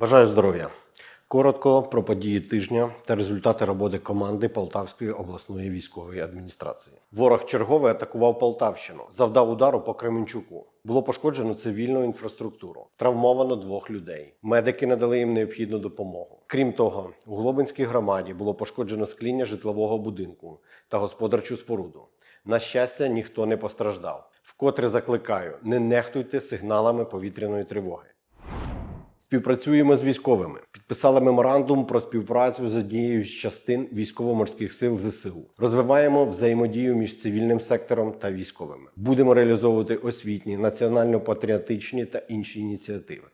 Бажаю здоров'я. Коротко про події тижня та результати роботи команди Полтавської обласної військової адміністрації. Ворог черговий атакував Полтавщину, завдав удару по Кременчуку. Було пошкоджено цивільну інфраструктуру, травмовано двох людей. Медики надали їм необхідну допомогу. Крім того, у Глобинській громаді було пошкоджено скління житлового будинку та господарчу споруду. На щастя, ніхто не постраждав. Вкотре закликаю: не нехтуйте сигналами повітряної тривоги. Співпрацюємо з військовими. Підписали меморандум про співпрацю з однією з частин військово-морських сил ЗСУ. Розвиваємо взаємодію між цивільним сектором та військовими. Будемо реалізовувати освітні, національно-патріотичні та інші ініціативи.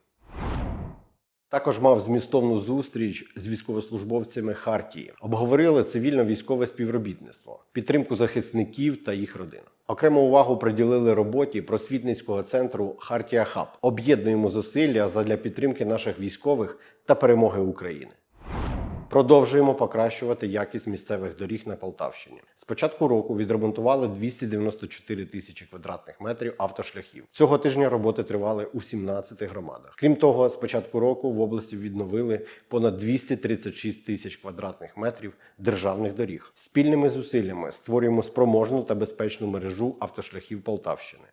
Також мав змістовну зустріч з військовослужбовцями Хартії. Обговорили цивільно-військове співробітництво, підтримку захисників та їх родин. Окрему увагу приділили роботі просвітницького центру Хартія Хаб. Об'єднуємо зусилля задля підтримки наших військових та перемоги України. Продовжуємо покращувати якість місцевих доріг на Полтавщині. З початку року відремонтували 294 тисячі квадратних метрів автошляхів. Цього тижня роботи тривали у 17 громадах. Крім того, з початку року в області відновили понад 236 тисяч квадратних метрів державних доріг. Спільними зусиллями створюємо спроможну та безпечну мережу автошляхів Полтавщини.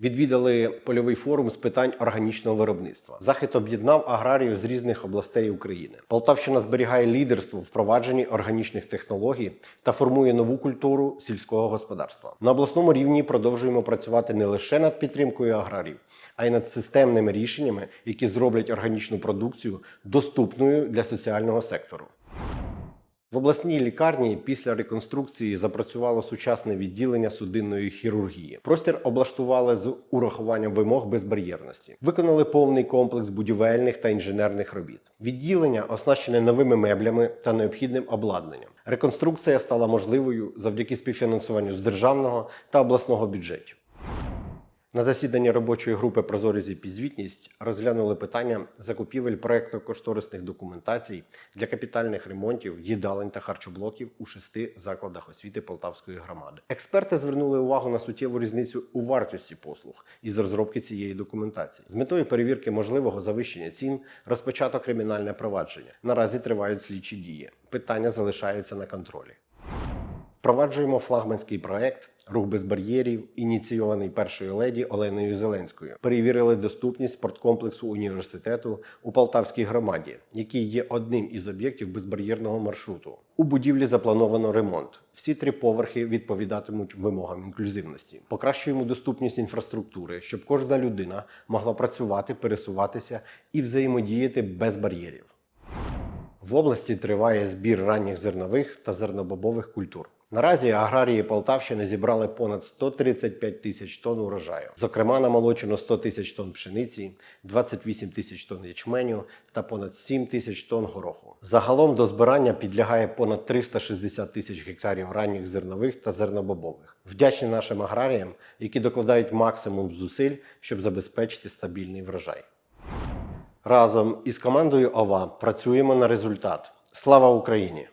Відвідали польовий форум з питань органічного виробництва. Захід об'єднав аграріїв з різних областей України. Полтавщина зберігає лідерство в впровадженні органічних технологій та формує нову культуру сільського господарства. На обласному рівні продовжуємо працювати не лише над підтримкою аграріїв, а й над системними рішеннями, які зроблять органічну продукцію доступною для соціального сектору. В обласній лікарні після реконструкції запрацювало сучасне відділення судинної хірургії. Простір облаштували з урахуванням вимог безбар'єрності. Виконали повний комплекс будівельних та інженерних робіт. Відділення оснащене новими меблями та необхідним обладнанням. Реконструкція стала можливою завдяки співфінансуванню з державного та обласного бюджетів. На засіданні робочої групи Прозорість і підзвітність розглянули питання закупівель проектно-кошторисних документацій для капітальних ремонтів їдалень та харчоблоків у шести закладах освіти Полтавської громади. Експерти звернули увагу на суттєву різницю у вартості послуг із розробки цієї документації. З метою перевірки можливого завищення цін розпочато кримінальне провадження. Наразі тривають слідчі дії. Питання залишається на контролі. Впроваджуємо флагманський проект Рух без бар'єрів, ініційований першою леді Оленою Зеленською. Перевірили доступність спорткомплексу університету у Полтавській громаді, який є одним із об'єктів безбар'єрного маршруту. У будівлі заплановано ремонт. Всі три поверхи відповідатимуть вимогам інклюзивності. Покращуємо доступність інфраструктури, щоб кожна людина могла працювати, пересуватися і взаємодіяти без бар'єрів. В області триває збір ранніх зернових та зернобобових культур. Наразі аграрії Полтавщини зібрали понад 135 тисяч тонн урожаю. Зокрема, намолочено 100 тисяч тонн пшениці, 28 тисяч тонн ячменю та понад 7 тисяч тонн гороху. Загалом до збирання підлягає понад 360 тисяч гектарів ранніх зернових та зернобобових. Вдячні нашим аграріям, які докладають максимум зусиль, щоб забезпечити стабільний врожай. Разом із командою ОВА працюємо на результат. Слава Україні!